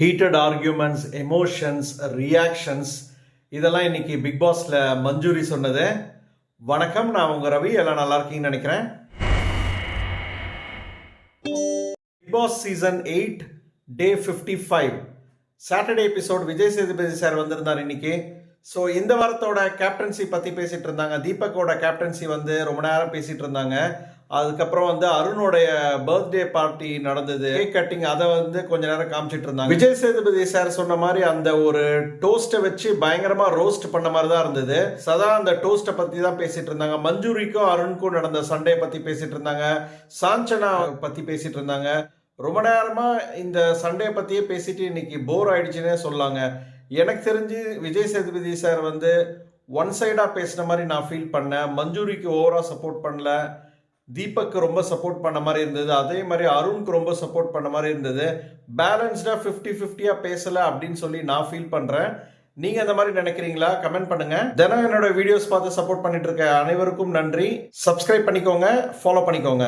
Heated arguments emotions reactions இதெல்லாம் இன்னைக்கு big பாஸில் மஞ்சூரி சொன்னது. வணக்கம் நான் உங்கள் ரவி. எல்லாம் நல்லா இருக்கீங்கன்னு நினைக்கிறேன். Bigg Boss season eight day fifty five Saturday episode Vijay Sethupathi sir வந்திருந்தார் இன்னைக்கு. ஸோ இந்த வாரத்தோட கேப்டன்சி பற்றி பேசிகிட்டு இருந்தாங்க. தீபக்கோட கேப்டன்சி வந்து ரொம்ப நேரம் பேசிகிட்டு இருந்தாங்க. அதுக்கப்புறம் வந்து அருணோடைய பர்த்டே பார்ட்டி நடந்தது. கேக் கட்டிங் அதை வந்து கொஞ்ச நேரம் காமிச்சிட்டு இருந்தாங்க. விஜய் சேதுபதி சார் சொன்ன மாதிரி அந்த ஒரு டோஸ்ட்டை வச்சு பயங்கரமா ரோஸ்ட் பண்ண மாதிரி தான் இருந்தது. சதா அந்த டோஸ்ட்டை பத்தி தான் பேசிட்டு இருந்தாங்க. மஞ்சூரிக்கும் அருணுக்கும் நடந்த சண்டே பத்தி பேசிட்டு இருந்தாங்க. சாஞ்சனா பத்தி பேசிட்டு இருந்தாங்க. ரொம்ப நேரமா இந்த சண்டே பத்தியே பேசிட்டு இன்னைக்கு போர் ஆயிடுச்சுன்னே சொல்லாங்க. எனக்கு தெரிஞ்சு விஜய் சேதுபதி சார் வந்து ஒன் சைடாக பேசின மாதிரி நான் ஃபீல் பண்ணேன். மஞ்சூரிக்கு ஓவரா சப்போர்ட் பண்ணல. தீபக்கு ரொம்ப சப்போர்ட் பண்ண மாதிரி இருந்தது. அதே மாதிரி அருண்க்கு ரொம்ப சப்போர்ட் பண்ண மாதிரி இருந்தது. பேலன்ஸ்டாக ஃபிஃப்டி ஃபிஃப்டியாக பேசலை அப்படின்னு சொல்லி நான் ஃபீல் பண்ணுறேன் நீங்கள் அந்த மாதிரி நினைக்கிறீங்களா? கமெண்ட் பண்ணுங்க. தினம் என்னோட வீடியோஸ் பார்த்து சப்போர்ட் பண்ணிட்டு இருக்க அனைவருக்கும் நன்றி. சப்ஸ்கிரைப் பண்ணிக்கோங்க. ஃபாலோ பண்ணிக்கோங்க.